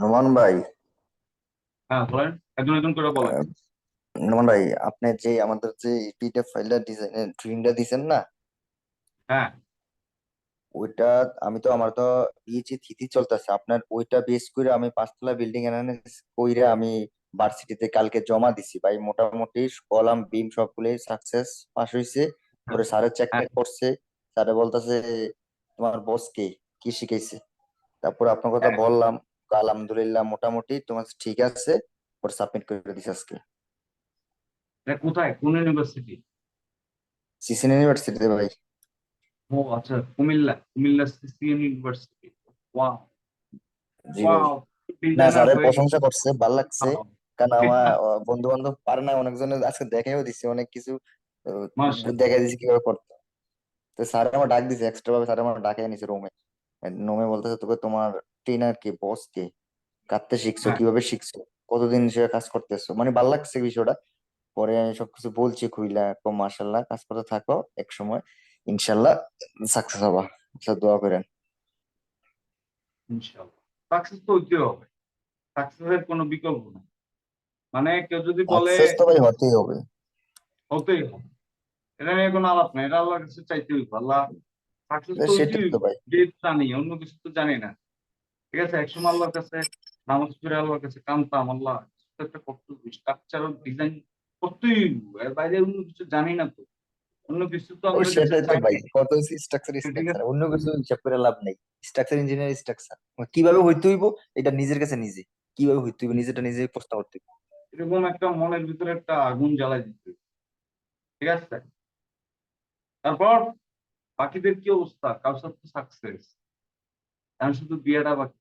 নোমান ভাই। হ্যাঁ বলেন। একজন একজন করে বলেন। নোমান ভাই আপনি যে আমাদের যে পিডিএফ ফাইলটা ডিজাইন দিছেন না? হ্যাঁ। ওইটা আমি তো আমার তো পিএইচডি থিসিস চলতেছে আপনার ওইটা বেস করে আমি পাঁচতলা বিল্ডিং অ্যানালিসিস কইরা আমি ভার্সিটিতে কালকে জমা দিছি। ভাই মোটামুটি কলাম বিম সবগুলোই সাকসেস পাস হইছে। পরে স্যারে চেক। করছে। স্যারে বলতেছে তোমার বস কে? কি শিখাইছে? তারপর আপনার কথা হ্যাঁ। বললাম। আলহামদুলিল্লাহ মোটামুটি তোমার ঠিক আছে। পরে সাবমিট করে দিছে আজকে। এটা কোথায়? কোন ইউনিভার্সিটি সিসিএন ইউনিভার্সিটিতে ভাই। ও আচ্ছা Comilla Comilla CCN university wow জি ওয়াও না স্যারের প্রশংসা করছে ভালো লাগছে। কারণ আমার বন্ধু বান্ধব পারে না অনেকজনের আজকে দেখাইও দিছে অনেক কিছু দেখাই দিছে কীভাবে করতে। তো স্যার আমার ডাক দিছে এক্সট্রা ভাবে স্যার আমার ডাকে নিছে রুমে রুমে বলতেছে তোকে তোমার ট্রেনার কে বস কে কাঁদতে শিখছো হ্যাঁ। কীভাবে শিখছো কতদিন সে কাজ করতেছো? মানে ভালো লাগছে বিষয়টা। পরে আমি সবকিছু বলছি খুইলা তো মাশাল্লাহ কাজ করতে থাকো এক সময়। ইনশাল্লাহ সাকসেস হবা। আচ্ছা দোয়া করেন। সাকসেস তো হবে। সাকসেসের কোনো বিকল্প নেই। মানে কেউ যদি বলে সাকসেস তো ভাই হতেই হবে। হতেই হবে। এটা নিয়ে কোনো আলাপ নেই। এটা আল্লাহর কাছে চাইতে হইব আল্লাহ সাকসেস তো। ভাই। জানি অন্য কিছু তো জানি না। ঠিক আছে? একসময় আল্লাহর কাছে নামাজ পড়ে আল্লাহর কাছে কামতাম আল্লাহ একটা করতে স্ট্রাকচার ডিজাইন করতেই এর বাইরে অন্য কিছু জানি না তো। অন্য কিছু তো কাছে সেটাই তো ভাই কত স্ট্রাকচার স্ট্রাকচার অন্য কিছু হিসাব করে লাভ নেই। স্ট্রাকচার ইঞ্জিনিয়ার স্ট্রাকচার কীভাবে হইতে হইব এটা নিজের কাছে নিজে। কীভাবে হইতে হইব নিজেটা নিজে প্রশ্ন করতে হইব। এরকম একটা মনের ভিতরে একটা আগুন জ্বালাই দিতে হবে। ঠিক আছে? তারপর বাকিদের কি অবস্থা? কাউসার তো সাকসেস এখন শুধু বিয়েটা বাকি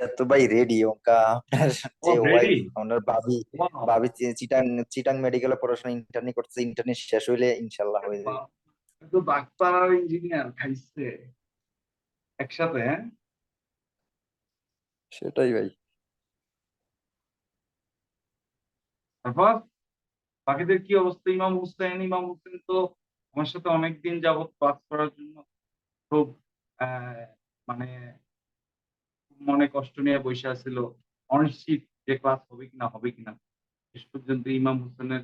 তো ভাই রেডি ওকা আপনার যে? ওয়াইফ আপনার ভাবি ভাবি চিটাং চিটাং মেডিকেলে পড়াশোনা ইন্টার্নি করছে ইন্টার্নি শেষ হইলে ইনশাল্লাহ হয়ে যাবে তো ডাক্তার আর ইঞ্জিনিয়ার খাইছে একসাথে হ্যাঁ সেটাই ভাই তারপর বাকিদের কি অবস্থা ইমাম হুসেন ইমাম হুসেন তো আমার সাথে অনেকদিন যাবত ক্লাস করার জন্য খুব আহ, মানে মনে কষ্ট নিয়ে বসে আছিল। অনিশ্চিত যে ক্লাস হবে কিনা হবে কিনা। শেষ পর্যন্ত ইমাম হোসেনের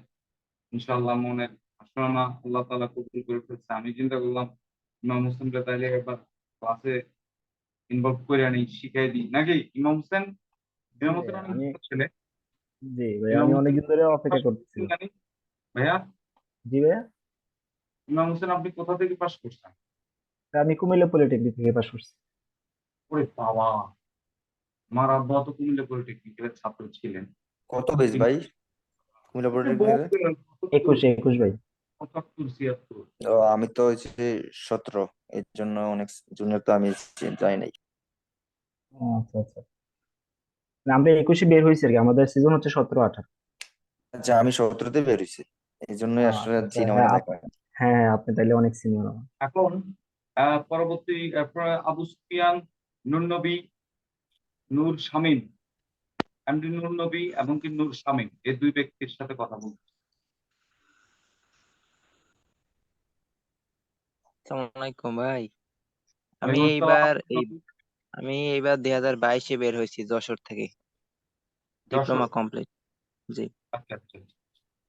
ইনশাল্লাহ মনের আশানা আল্লাহ তাআলা কবুল করে ফেলছে। আমি চিন্তা করলাম ইমাম হোসেনকে তাইলে একবার ক্লাসে ইনভলভ করে আনি শিখাই দিই। নাকি? ইমাম হোসেন ইমাম হোসেন অনেক ছেলে। জি আমি অনেকদিন ধরে অপেক্ষা করতেছি। ভাইয়া? জি ভাইয়া? ইমাম হোসেন আপনি কোথা থেকে পাস করছেন? আমি কুমিল্লা পলিটেকনিক থেকে পাস করছি। ওরে বাবা! আমার আব্বা তো কুমিল্লা ছাত্র ছিলেন। কত বেশ ভাই? কুমিল্লা একুশে একুশ ভাই। পঁচাত্তর ছিয়াত্তর। আমি তো হচ্ছে সতেরো এর জন্য অনেক জুনিয়র তো আমি যাই নাই। আচ্ছা আচ্ছা। আমরা একুশে বের হয়েছি আর কি আমাদের সিজন হচ্ছে সতেরো আঠারো। আচ্ছা আমি সতেরোতে বের হইছি এই জন্যই আসলে আচ্ছা, চিনা হ্যাঁ, মনে আপ- হ্যাঁ হ্যাঁ, আপনি তাইলে অনেক সিনিয়র এখন আহ, পরবর্তী আবু সুফিয়ান নূর শামীম। এমডি নূর নবী এবং কি নূর শামীম এই দুই ব্যক্তির সাথে কথা বলছি আসসালামু আলাইকুম ভাই। আমি এইবার এই আমি এইবার দুই হাজার বাইশে বের হয়েছি যশোর থেকে। ডিপ্লোমা কমপ্লিট জি। আচ্ছা আচ্ছা।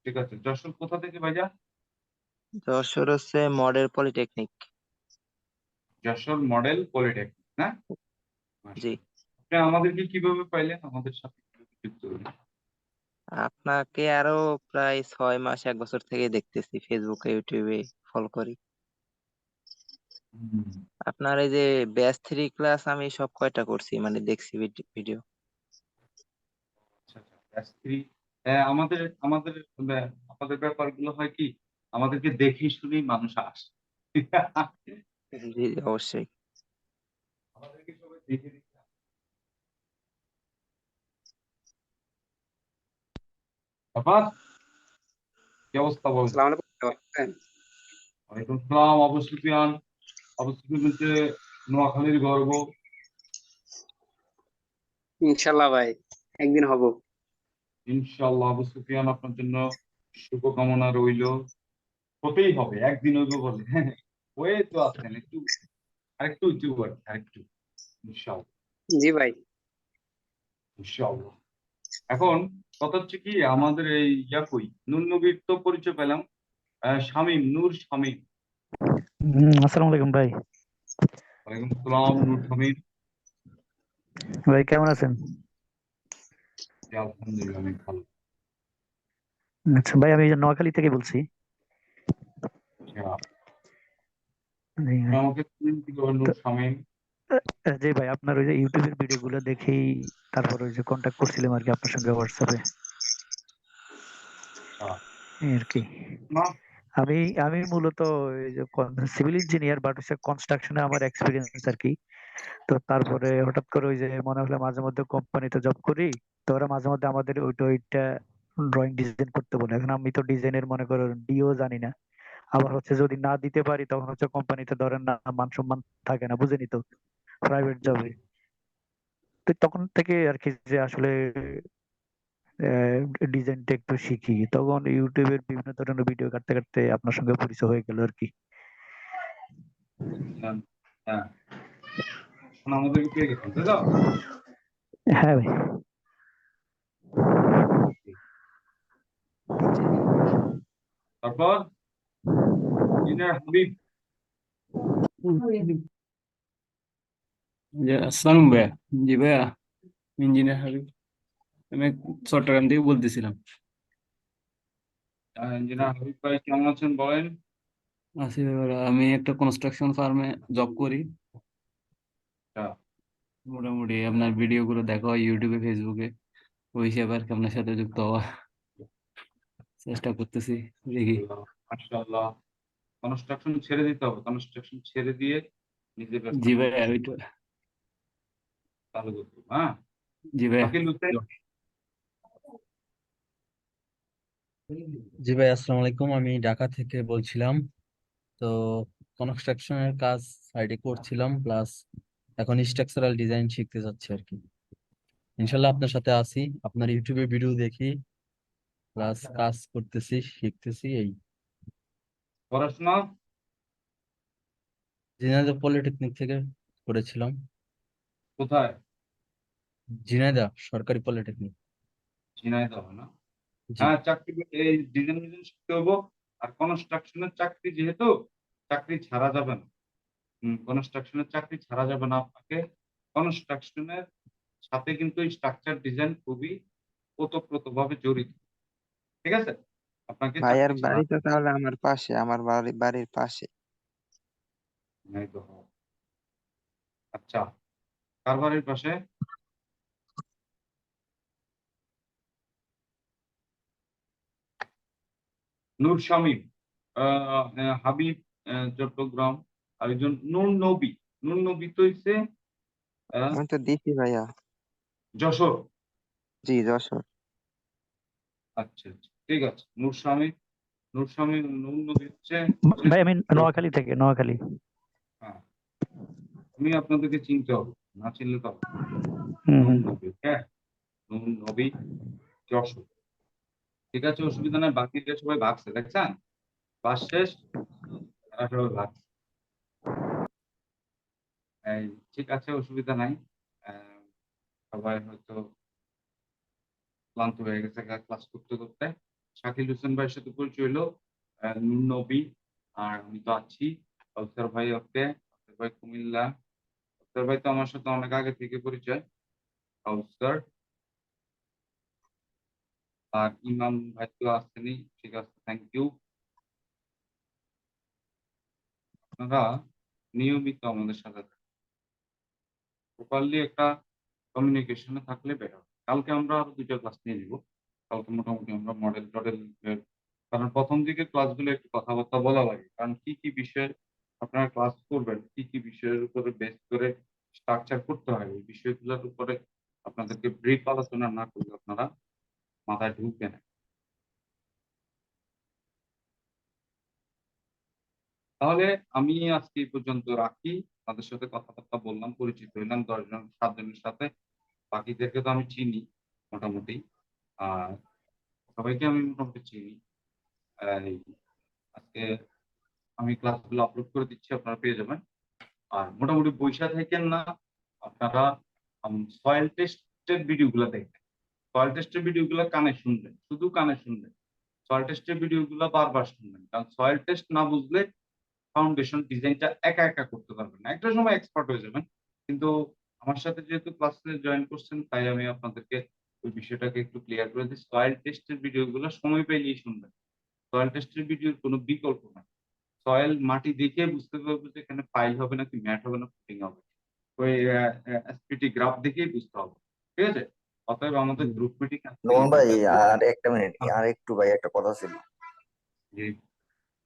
ঠিক আছে। যশোর কোথা থেকে ভাইয়া? যশোর হচ্ছে model polytechnic. Jessore model polytechnic না? জি। আমাদেরকে কীভাবে পাইলেন? আমাদের সাথে যুক্ত হলেন? আপনাকে আরও প্রায় ছয় মাস এক বছর থেকে দেখতেছি ফেসবুকে ইউটিউবে ফলো করি। আপনার এই যে ব্যাচ থ্রি ক্লাস আমি সব কয়টা করছি? মানে দেখছি ভিডিও আচ্ছা আচ্ছা ব্যাস থ্রি আমাদের আমাদের আমাদের ব্যাপারগুলো হয় কি? আমাদেরকে দেখে শুনেই মানুষ আসে। জি জি, অবশ্যই। আমাদেরকে সবাই দেখে আসে। কি অবস্থা বল? আসসালামু আলাইকুম ওয়ালাইকুম আসসালাম আবু সুফিয়ান আবু সুফিয়ান হচ্ছে নোয়াখালীর গর্ব। ইনশাল্লাহ ভাই একদিন হব। ইনশাআল্লাহ আবু সুফিয়ান আপনার জন্য শুভকামনা রইল। হতেই হবে একদিন হইব বলে। হয়ে তো আছেন একটু আরেকটু উঁচু আর আরেকটু ইনশাআল্লাহ জি ভাই। ইনশাআল্লাহ এখন কথা হচ্ছে কি আমাদের এই ইয়া কই নুন নবীর তো পরিচয় পেলাম শামীম নূর শামীম। আসসালামু আলাইকুম ভাই। ওয়ালাইকুম আসসালাম নূর শামীম। ভাই কেমন আছেন? আলহামদুলিল্লাহ ভালো। আচ্ছা ভাই আমি নোয়াখালী থেকে বলছি। আচ্ছা। আমাকে নূর শামীম? জি ভাই আপনার ওই যে ইউটিউবের ভিডিও গুলো দেখেই তারপর ওই যে কন্ট্যাক্ট করছিলাম আর কি আপনার সঙ্গে হোয়াটসঅ্যাপে আর কি। আমি আমি মূলত সিভিল ইঞ্জিনিয়ার বাট হচ্ছে কনস্ট্রাকশনে আমার এক্সপিরিয়েন্স আর কি। তো তারপরে হঠাৎ করে ওই যে মনে হলো মাঝে মধ্যে কোম্পানিতে জব করি তো ওরা মাঝে মধ্যে আমাদের ওইটা ওইটা ড্রয়িং ডিজাইন করতে বলে। এখন আমি তো ডিজাইনের মনে করো ডিও জানি না। আবার হচ্ছে যদি না দিতে পারি তখন হচ্ছে কোম্পানিতে ধরেন না মান সম্মান থাকে না বুঝেনি তো? প্রাইভেট জবে তো তখন থেকে আর কি যে আসলে ডিজাইনটা একটু শিখি। তখন ইউটিউবের বিভিন্ন ধরনের ভিডিও কাটতে কাটতে আপনার সঙ্গে পরিচয় হয়ে গেল আর কি। হ্যাঁ হ্যাঁ তাই তো হ্যাঁ ভাই। তারপর? হাবিব। আসসালাম ভাইয়া জি ভাইয়া ইঞ্জিনিয়ার হাবিব। আমি চট্টগ্রাম থেকে বলতেছিলাম। ইঞ্জিনিয়ার হাবিব ভাই কেমন আছেন বলেন? আছি ভাইয়া আমি একটা কনস্ট্রাকশন ফার্মে জব করি। আচ্ছা। মোটামুটি আপনার ভিডিও গুলো দেখা হয় ইউটিউবে ফেসবুকে ওই হিসাবে আর কি আপনার সাথে যুক্ত হওয়া চেষ্টা করতেছি দেখি। মাশাআল্লাহ। কনস্ট্রাকশন ছেড়ে দিতে হবে। কনস্ট্রাকশন ছেড়ে দিয়ে নিজের জি ভাইয়া ওইটা চালু করতে হ্যাঁ? জি ভাইয়া। জি। ভাই আসসালামু আলাইকুম। আমি ঢাকা থেকে বলছিলাম। তো কনস্ট্রাকশনের কাজ সাইডে করছিলাম প্লাস এখন স্ট্রাকচারাল ডিজাইন শিখতে যাচ্ছি আর কি। ইনশাল্লাহ আপনার সাথে আছি। আপনার ইউটিউবে ভিডিও দেখি প্লাস কাজ করতেছি শিখতেছি এই। পড়াশোনা? ঝিনাইদহ পলিটেকনিক থেকে করেছিলাম। কোথায়? ঝিনাইদহ সরকারি পলিটেকনিক। ঝিনাইদহ না? হ্যাঁ চাকরি এই ডিজাইন ডিজাইন শিখতে হব। আর কনস্ট্রাকশনের চাকরি যেহেতু চাকরি ছাড়া যাবে না। কনস্ট্রাকশনের চাকরি ছাড়া যাবে না আপনাকে। কনস্ট্রাকশনের সাথে কিন্তু স্ট্রাকচার ডিজাইন খুবই ওতপ্রোতভাবে জড়িত। ঠিক আছে? আপনাকে ভাইয়ার বাড়ি তো তাহলে আমার পাশে আমার বাড়ি বাড়ির পাশে। আচ্ছা কার বাড়ির পাশে নূর শামীম আহ, হাবিব আহ, চট্টগ্রাম আর একজন নূর নবী। নূর নবী তো হইছে আমি তো দিছি ভাইয়া। যশোর। জি যশোর। আচ্ছা আচ্ছা ঠিক আছে। নূর শামীম নূর শামীম নূর নবী হচ্ছে ভাই আমি নোয়াখালী থেকে নোয়াখালী। হ্যাঁ আমি আপনাদেরকে চিনতে হবে না চিনলে তো হুম। নূর নবী হ্যাঁ নূর নবী যশোর। ঠিক আছে, অসুবিধা নাই বাকিরা সবাই ভাগছে, দেখছেন? ক্লাস শেষ? সবাই ভাগছে। ঠিক আছে, অসুবিধা নাই। সবাই হয়তো ক্লান্ত হয়ে গেছে ক্লাস করতে করতে। শাকিল হোসেন ভাইয়ের সাথে পরিচয় হলো নবী। আর আমি তো আছি কাউসার ভাই ওকে কাউসার ভাই কুমিল্লা। কাউসার ভাই তো আমার সাথে অনেক আগে থেকে পরিচয়। কাউসার আর ইমাম ভাই তো আসছেনই ঠিক আছে থ্যাংক ইউ আপনারা নিয়মিত আমাদের সাথে প্রপারলি একটা কমিউনিকেশনে থাকলে বেটার কালকে আমরা আরও দুইটা ক্লাস নিয়ে নিব। কালকে মোটামুটি আমরা মডেল টডেল কারণ প্রথম দিকে ক্লাসগুলো একটু কথাবার্তা বলা লাগে। কারণ কি কি বিষয়ে আপনারা ক্লাস করবেন, কি কি বিষয়ের উপরে বেস করে স্ট্রাকচার করতে হয় ওই বিষয়গুলোর উপরে আপনাদেরকে ব্রিফ আলোচনা না করলে আপনারা মাথায় ঢুকবে না। তাহলে আমি আজকে এই পর্যন্ত রাখি। তাদের সাথে কথাবার্তা বললাম, পরিচিত হইলাম, দশজন, সাতজনের সাথে। বাকিদেরকে তো আমি চিনি মোটামুটি। আর সবাইকে আমি মোটামুটি চিনি। আজকে আমি ক্লাসগুলো আপলোড করে দিচ্ছি, আপনারা পেয়ে যাবেন। আর মোটামুটি বৈশা থাকেন না, আপনারা সয়েল টেস্টের ভিডিওগুলো দেখবেন। সয়েল টেস্টের ভিডিওগুলো কানে শুনবেন, শুধু কানে শুনবেন। সয়েল টেস্টের ভিডিওগুলো বারবার শুনবেন, কারণ সয়েল টেস্ট না বুঝলে ফাউন্ডেশন ডিজাইনটা একা একা করতে পারবেন না। একটা সময় এক্সপার্ট হয়ে যাবেন, কিন্তু আমার সাথে যেহেতু ক্লাসে জয়েন করছেন, তাই আমি আপনাদেরকে ওই বিষয়টাকে একটু ক্লিয়ার করে দিই। সয়েল টেস্টের ভিডিওগুলো সময় পেলেই শুনবেন। সয়েল টেস্টের ভিডিওর কোনো বিকল্প না সয়েল মাটি দেখে বুঝতে পারব যে এখানে ফাইল হবে নাকি ম্যাট হবে না ফুটিং হবে। ওই এসপিটি গ্রাফ দেখেই বুঝতে হবে। ঠিক আছে? অতএব আমাদের গ্রুপ মিটিং নোমান ভাই আর একটা মিনিট আর একটু ভাই একটা কথা ছিল।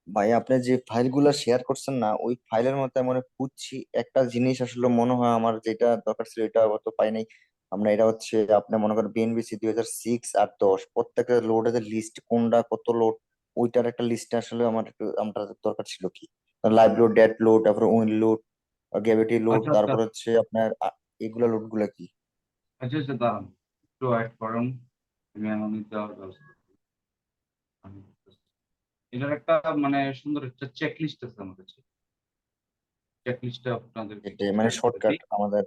ভাই আপনি যে ফাইলগুলো শেয়ার করছেন না ওই ফাইলের মধ্যে মনে খুঁজছি। একটা জিনিস আসলে মনে হয় আমার যেটা দরকার ছিল এটা অত পাই নাই। আমরা এটা হচ্ছে আপনি মনে করেন বিএনবিসি দুই হাজার সিক্স আর দশ প্রত্যেকটা লোডের লিস্ট কোনটা কত লোড ওইটার একটা লিস্ট আসলে আমার একটু আমার দরকার ছিল কি? লাইভ লোড ডেড লোড তারপরে উইন লোড গ্যাভিটি লোড। তারপর হচ্ছে আপনার এগুলা লোডগুলা কি? আচ্ছা আচ্ছা দাঁড়ান। একটু ওয়েট করুন আমি দেওয়ার ব্যবস্থা। এটার একটা মানে সুন্দর একটা চেক লিস্ট আছে আমার কাছে। চেক লিস্টটা আপনাদের মানে শর্টকাট আমাদের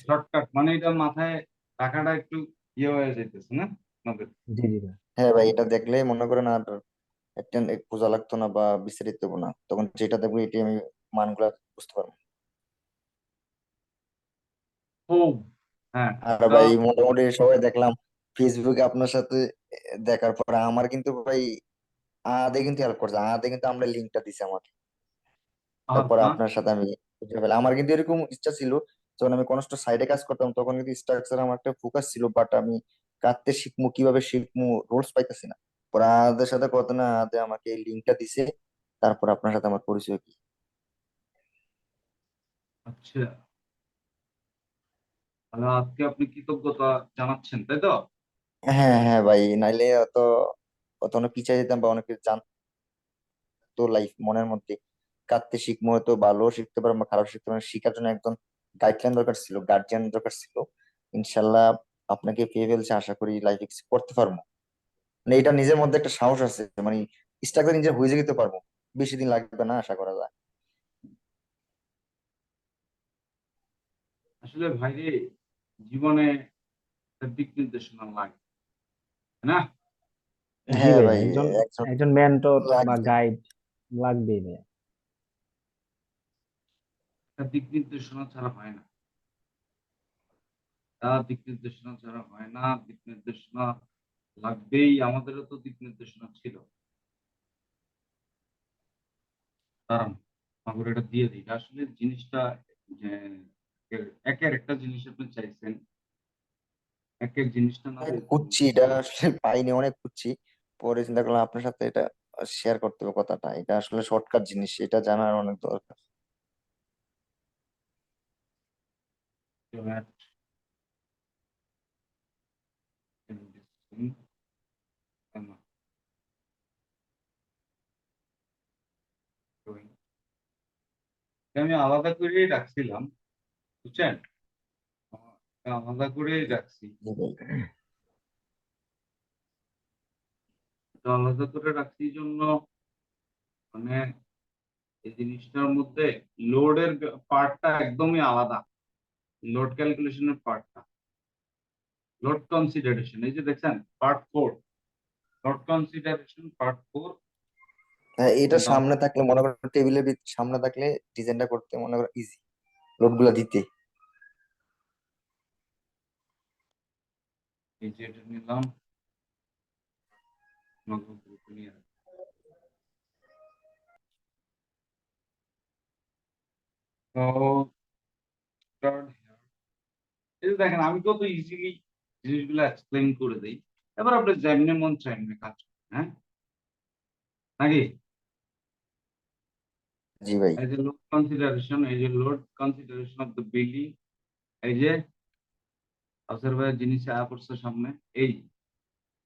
শর্টকাট মানে এটা মাথায় টাকাটা একটু ইয়ে হয়ে যাইতেছে না? আপনাদের জি জি হ্যাঁ ভাই এটা দেখলেই মনে করেন আর একটা খোঁজা লাগতো না বা বিস্তারিত দেবো না। তখন যেটা দেখব এটি আমি মানগুলা বুঝতে পারব। ও হ্যাঁ আর ভাই মোটামুটি সবাই দেখলাম ফেসবুকে আপনার সাথে দেখার পর আমার কিন্তু ভাই আদে কিন্তু হেল্প করছে আদে কিন্তু আমরা লিঙ্কটা দিছি আমাকে। তারপরে আচ্ছা, আপনার সাথে আমি বুঝে আমার কিন্তু এরকম ইচ্ছা ছিল যখন আমি কোনো সাইডে কাজ করতাম তখন কিন্তু স্ট্রাকচার আমার একটা ফোকাস ছিল বাট আমি কাটতে শিখমু কীভাবে শিখমু রোলস পাইতেছি না। পরে আদের সাথে কথা না আদে আমাকে এই লিঙ্কটা দিছে তারপর আপনার সাথে আমার পরিচয় কি আচ্ছা। তাহলে আজকে আপনি কৃতজ্ঞতা জানাচ্ছেন তাই তো? হ্যাঁ হ্যাঁ ভাই নাইলে অত অত অনেক পিছিয়ে যেতাম বা অনেক কিছু জানতো লাইফ মনের মধ্যে। কাটতে শিখব হয়তো ভালো শিখতে পারব বা খারাপ শিখতে পারব শিখার জন্য একজন গাইডলাইন দরকার ছিল গার্জিয়ান দরকার ছিল। ইনশাল্লাহ আপনাকে পেয়ে ফেলছে আশা করি লাইফে কিছু করতে পারব। মানে এটা নিজের মধ্যে একটা সাহস আছে মানে স্ট্রাকচার নিজে হয়ে যেতে পারব। বেশি দিন লাগবে না আশা করা যায়। আসলে ভাইরে জীবনে একটা দিক নির্দেশনা লাগে না? হ্যাঁ ভাই একজন মেন্টর বা গাইড লাগবেই ভাই। দিক নির্দেশনা ছাড়া হয় না। তা দিক নির্দেশনা ছাড়া হয় না দিক নির্দেশনা লাগবেই আমাদেরও তো দিক নির্দেশনা ছিল। দাঁড়ান আমাকে এটা দিয়ে দিই। আসলে জিনিসটা যে একের- একটা জিনিস আপনি চাইছেন? একের জিনিসটা না খুঁজছি এটা আসলে পাইনি অনেক খুঁজছি পরে চিন্তা করলাম আপনার সাথে এটা শেয়ার করতে হবে কথাটা। এটা আসলে শর্টকাট জিনিস এটা জানার অনেক দরকার। That in this thing, and showing. আমি আলাদা করেই রাখছিলাম। বুঝছেন? আলাদা করেই রাখছি আলাদা করে রাখছি জন্য মানে এই জিনিসটার মধ্যে লোডের পার্টটা একদমই আলাদা। লোড ক্যালকুলেশনের পার্টটা লোড কনসিডারেশন এই যে দেখছেন part four load consideration part four হ্যাঁ এটা সামনে থাকলে মনে করেন টেবিলের সামনে থাকলে ডিজাইনটা করতে মনে করেন ইজি লোডগুলা দিতে। এই যে এটা নিলাম। গ্রুপে নিয়ে তো এই দেখেন আমি কত ইজিলি জিনিসগুলো এক্সপ্লেন করে দেই। এবার আপনি যেমনি মন চাইমনি কাজ করেন, হ্যাঁ? নাকি? জি ভাই। এই যে লোড কনসিডারেশন এই যে load consideration of the building এই যে ভাই জিনিস আয়া পড়ছে সামনে। এই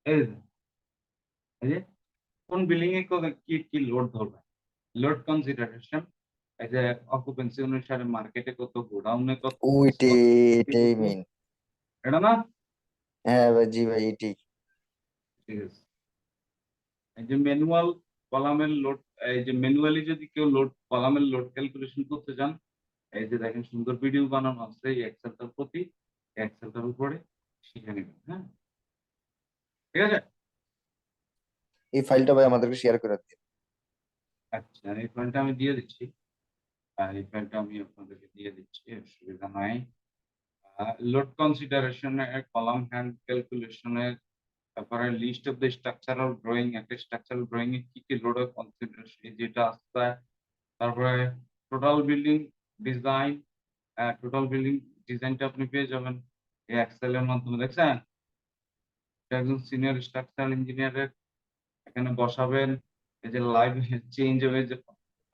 এই যে কোন বিল্ডিং এ কত- কি কি লোড ধরবে? লোড কনসিডারেশন এই যে অকুপেন্সি অনুসারে মার্কেটে কত গোডাউনে কত ওইটাই এটাই মেইন এটা না? হ্যাঁ ভাই জি ভাই এটাই ঠিক আছে। এই যে ম্যানুয়াল কলামের লোড এই যে ম্যানুয়ালি যদি কেউ লোড কলামের লোড ক্যালকুলেশন করতে চান এই যে দেখেন সুন্দর ভিডিও বানানো আছে এই এক্সেলটার প্রতি। এক্সেলটার উপরে শিখে নেবেন হ্যাঁ? ঠিক আছে? এই ফাইলটা ভাই আমাদেরকে শেয়ার করে দিন। আচ্ছা এই ফাইলটা আমি দিয়ে দিচ্ছি। আর এই ফাইলটা আমি আপনাদেরকে দিয়ে দিচ্ছি অসুবিধা নাই। লোড কনসিডারেশনের কলাম হ্যান্ড ক্যালকুলেশনের তারপরে list of the structural drawing একটা স্ট্রাকচারাল ড্রয়িং এ কি কি লোড অফ কনসিডারেশন যেটা আসছে তারপরে total building design total building ডিজাইনটা আপনি পেয়ে যাবেন। এই এক্সেল এর মাধ্যমে দেখছেন? একজন সিনিয়র স্ট্রাকচারাল ইঞ্জিনিয়ারের এখানে বসাবেন। এই যে লাইভ চেঞ্জ হবে যে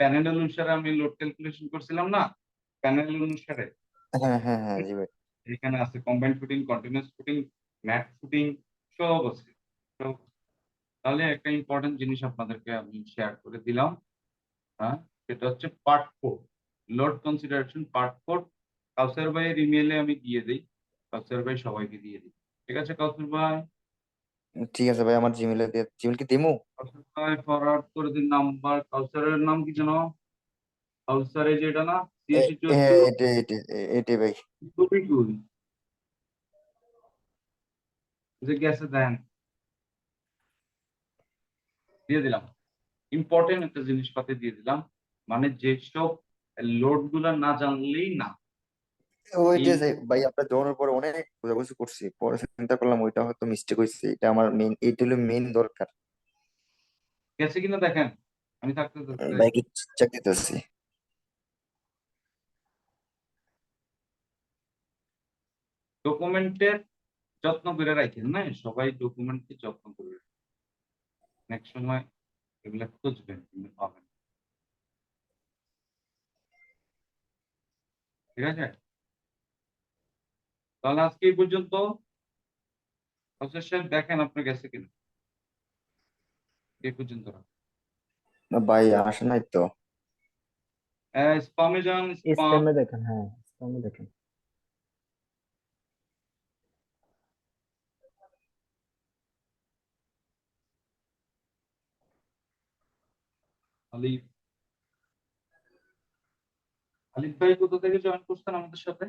প্যানেল অনুসারে আমি লোড ক্যালকুলেশন করছিলাম না? প্যানেল অনুসারে। হ্যাঁ হ্যাঁ হ্যাঁ জি ভাই। এখানে আছে combined footing continuous footing mat footing সব আছে। তাহলে একটা ইম্পর্টেন্ট জিনিস আপনাদেরকে আমি শেয়ার করে দিলাম। হ্যাঁ সেটা হচ্ছে part four load consideration part four Kawsar ভাইয়ের ইমেলে আমি দিয়ে দিই কাউসার ভাই সবাইকে দিয়ে দিই। ঠিক আছে কাউসার ভাই? ঠিক আছে ভাই আমার জিমেলে দিয়ে জিমেল কি দিমু? কাউসার ভাই ফরওয়ার্ড করে দিন নাম্বার কাউসারের নাম কি যেন? কাউসারে যেটা না সিএসি হ্যাঁ এটা এটা ভাই। গুড যে দেন। দিয়ে দিলাম। ইম্পর্টেন্ট একটা জিনিসপাতি দিয়ে দিলাম। মানে যেসব লোডগুলা না জানলেই না। ওইটা যে ভাই আমরা যাওয়ার পরে অনেক খোঁজাখুঁজি করছি। পরে চিন্তা করলাম ওইটা হয়তো মিস্টেক হয়েছে এটা আমার মেইন এইটা হলো মেইন দরকার। গেছে কিনা দেখেন। আমি থাকতে ভাই চেক দিতেছি। ডকুমেন্টের যত্ন করে রাখেন না সবাই ডকুমেন্টকে যত্ন করে নেক্সট সময় এগুলা খুঁজবেন কিন্তু পাবেন ঠিক আছে? তাহলে আজকে এই পর্যন্ত দেখেন আপনার গেছে কিনা। এই পর্যন্ত না ভাই আসে নাই তো। স্পামে যান স্পাম দেখেন হ্যাঁ স্প্যামে দেখেন। আলিফ। আলিফ ভাই কোথা থেকে জয়েন করছেন আমাদের সাথে?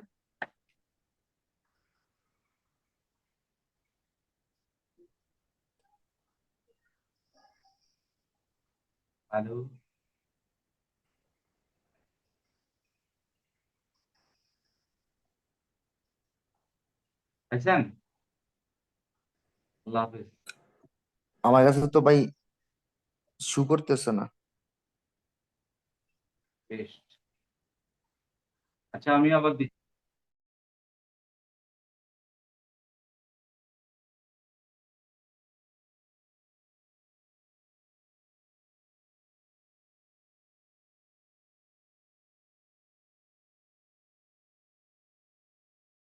হ্যালো আছেন আল্লাহ হাফেজ। আমার কাছে তো ভাই শু করতেছে না। বেশ আচ্ছা আমি আবার দিচ্ছি।